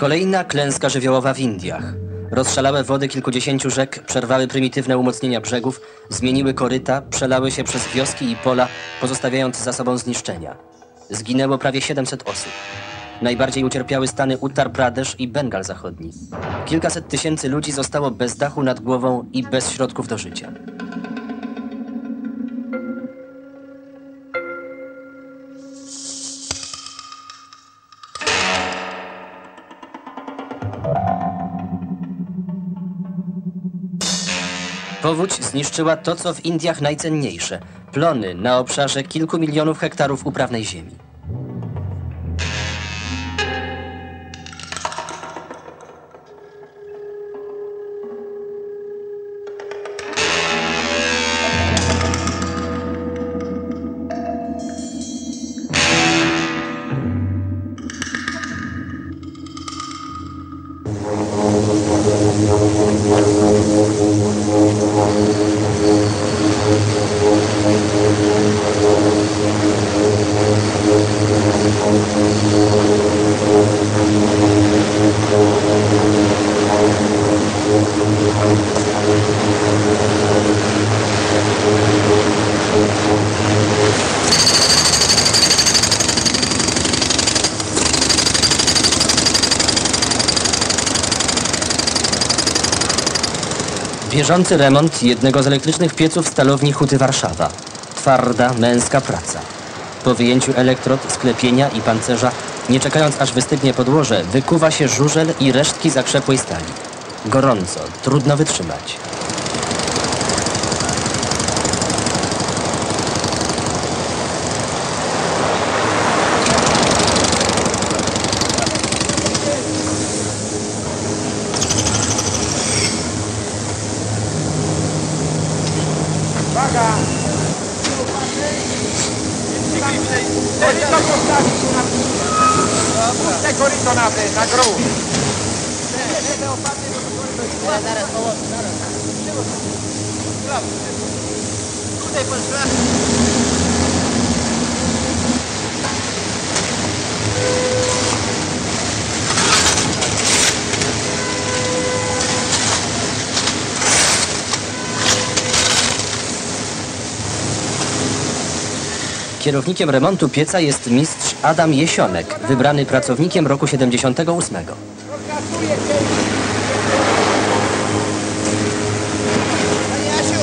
Kolejna klęska żywiołowa w Indiach. Rozszalałe wody kilkudziesięciu rzek przerwały prymitywne umocnienia brzegów, zmieniły koryta, przelały się przez wioski i pola, pozostawiając za sobą zniszczenia. Zginęło prawie 700 osób. Najbardziej ucierpiały stany Uttar Pradesh i Bengal Zachodni. Kilkaset tysięcy ludzi zostało bez dachu nad głową i bez środków do życia. Powódź zniszczyła to, co w Indiach najcenniejsze plony na obszarze kilku milionów hektarów uprawnej ziemi. Bieżący remont jednego z elektrycznych pieców stalowni Huty Warszawa. Twarda, męska praca. Po wyjęciu elektrod, sklepienia i pancerza, nie czekając aż wystygnie podłoże, wykuwa się żużel i resztki zakrzepłej stali. Gorąco, trudno wytrzymać. Koryto postawić tu na Puste koryto na ten, na grób. Kierownikiem remontu pieca jest mistrz Adam Jesionek, wybrany pracownikiem roku 78. Odkasuję cię. Panie Jasiu,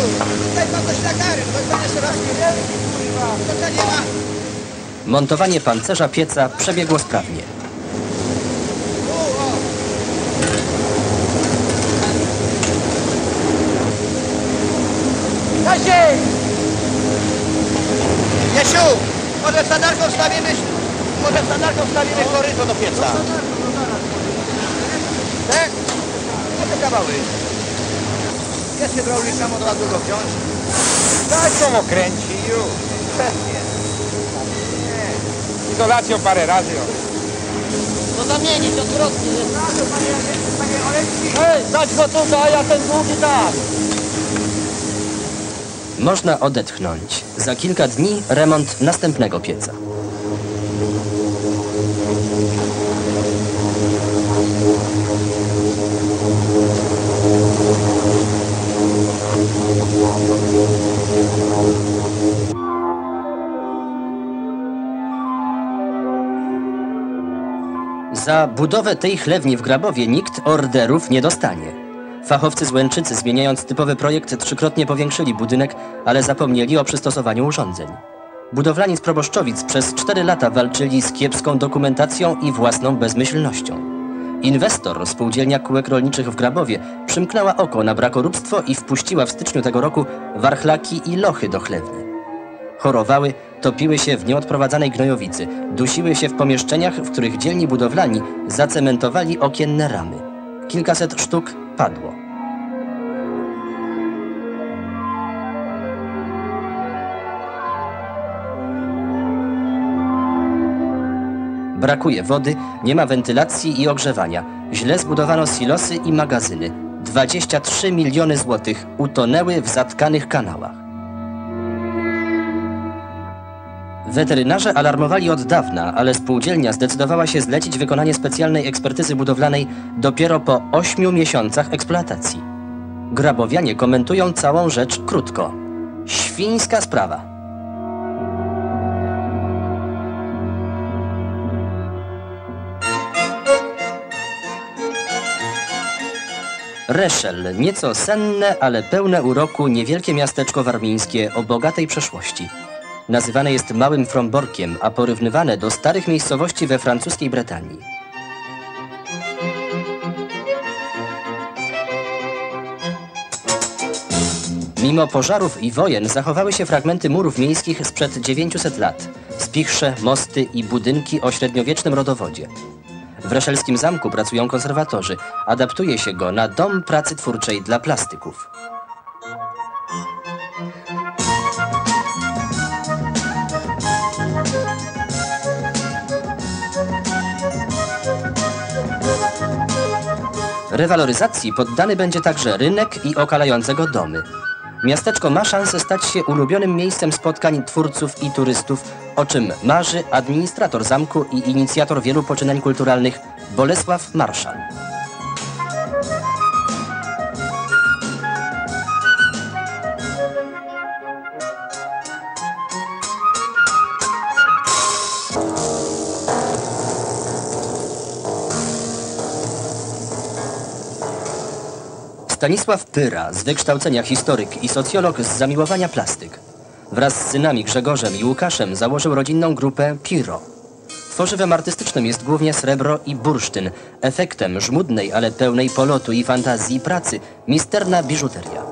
tutaj pan coś na kary, ktoś pan jeszcze raz nie To nie ma. Montowanie pancerza pieca przebiegło sprawnie. Kaziej! Jasiu, może standardką wstawimy, może standardką wstawimy koryto do pieca. Tak? No te kawały. Jest hydraulika, można długo wziąć. Daj co okręci już. Pewnie. Izolacją parę razy. o. To zamienić odwrotnie. Ej, dać go tutaj, a ten długi tak. Można odetchnąć. Za kilka dni remont następnego pieca. Za budowę tej chlewni w Grabowie nikt orderów nie dostanie. Fachowcy z Łęczycy, zmieniając typowy projekt, trzykrotnie powiększyli budynek, ale zapomnieli o przystosowaniu urządzeń. Budowlani z proboszczowic przez cztery lata walczyli z kiepską dokumentacją i własną bezmyślnością. Inwestor, spółdzielnia kółek rolniczych w Grabowie, przymknęła oko na brakoróbstwo i wpuściła w styczniu tego roku warchlaki i lochy do chlewni. Chorowały, topiły się w nieodprowadzanej gnojowicy, dusiły się w pomieszczeniach, w których dzielni budowlani zacementowali okienne ramy. Kilkaset sztuk padło. Brakuje wody, nie ma wentylacji i ogrzewania. Źle zbudowano silosy i magazyny. 23 miliony złotych utonęły w zatkanych kanałach. Weterynarze alarmowali od dawna, ale spółdzielnia zdecydowała się zlecić wykonanie specjalnej ekspertyzy budowlanej dopiero po ośmiu miesiącach eksploatacji. Grabowianie komentują całą rzecz krótko. Świńska sprawa. Reszel, nieco senne, ale pełne uroku niewielkie miasteczko warmińskie o bogatej przeszłości. Nazywane jest Małym Fromborkiem, a porównywane do starych miejscowości we francuskiej Bretanii. Mimo pożarów i wojen zachowały się fragmenty murów miejskich sprzed 900 lat. Spichrze, mosty i budynki o średniowiecznym rodowodzie. W Reszelskim Zamku pracują konserwatorzy. Adaptuje się go na dom pracy twórczej dla plastyków. Rewaloryzacji poddany będzie także rynek i okalające go domy. Miasteczko ma szansę stać się ulubionym miejscem spotkań twórców i turystów, o czym marzy administrator zamku i inicjator wielu poczynań kulturalnych Bolesław Marszal. Stanisław Pyra, z wykształcenia historyk i socjolog z zamiłowania plastyk. Wraz z synami Grzegorzem i Łukaszem założył rodzinną grupę Piro. Tworzywem artystycznym jest głównie srebro i bursztyn, efektem żmudnej, ale pełnej polotu i fantazji pracy, misterna biżuteria.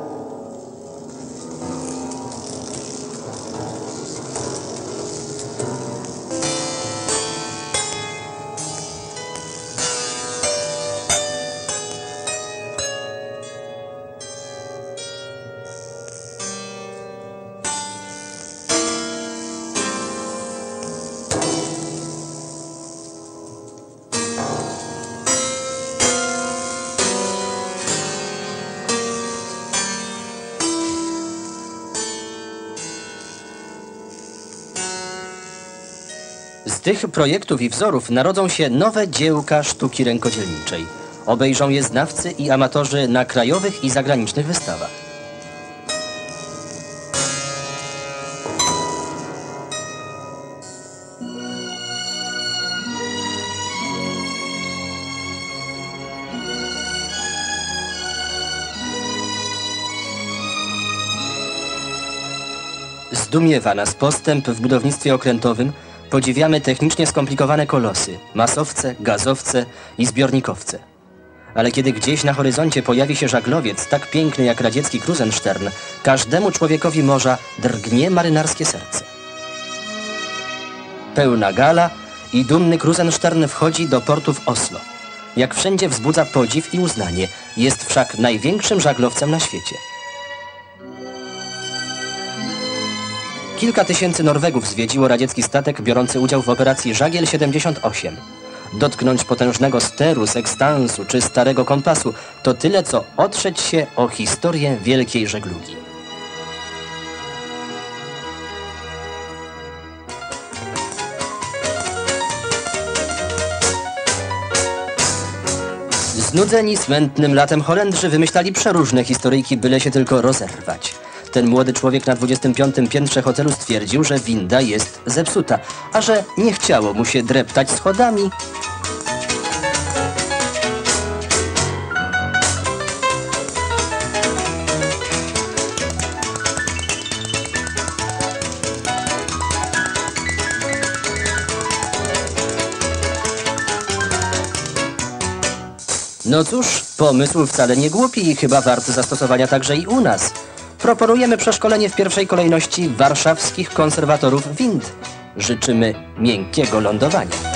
Tych projektów i wzorów narodzą się nowe dziełka sztuki rękodzielniczej. Obejrzą je znawcy i amatorzy na krajowych i zagranicznych wystawach. Zdumiewa nas postęp w budownictwie okrętowym, podziwiamy technicznie skomplikowane kolosy, masowce, gazowce i zbiornikowce. Ale kiedy gdzieś na horyzoncie pojawi się żaglowiec tak piękny jak radziecki Krusenstern, każdemu człowiekowi morza drgnie marynarskie serce. Pełna gala i dumny Krusenstern wchodzi do portu w Oslo. Jak wszędzie wzbudza podziw i uznanie, jest wszak największym żaglowcem na świecie. Kilka tysięcy Norwegów zwiedziło radziecki statek biorący udział w operacji Żagiel 78. Dotknąć potężnego steru, sekstansu czy starego kompasu to tyle, co otrzeć się o historię wielkiej żeglugi. Znudzeni smętnym latem Holendrzy wymyślali przeróżne historyjki, byle się tylko rozerwać. Ten młody człowiek na 25. piętrze hotelu stwierdził, że winda jest zepsuta, a że nie chciało mu się dreptać schodami. No cóż, pomysł wcale nie głupi i chyba wart zastosowania także i u nas. Proponujemy przeszkolenie w pierwszej kolejności warszawskich konserwatorów wind. Życzymy miękkiego lądowania.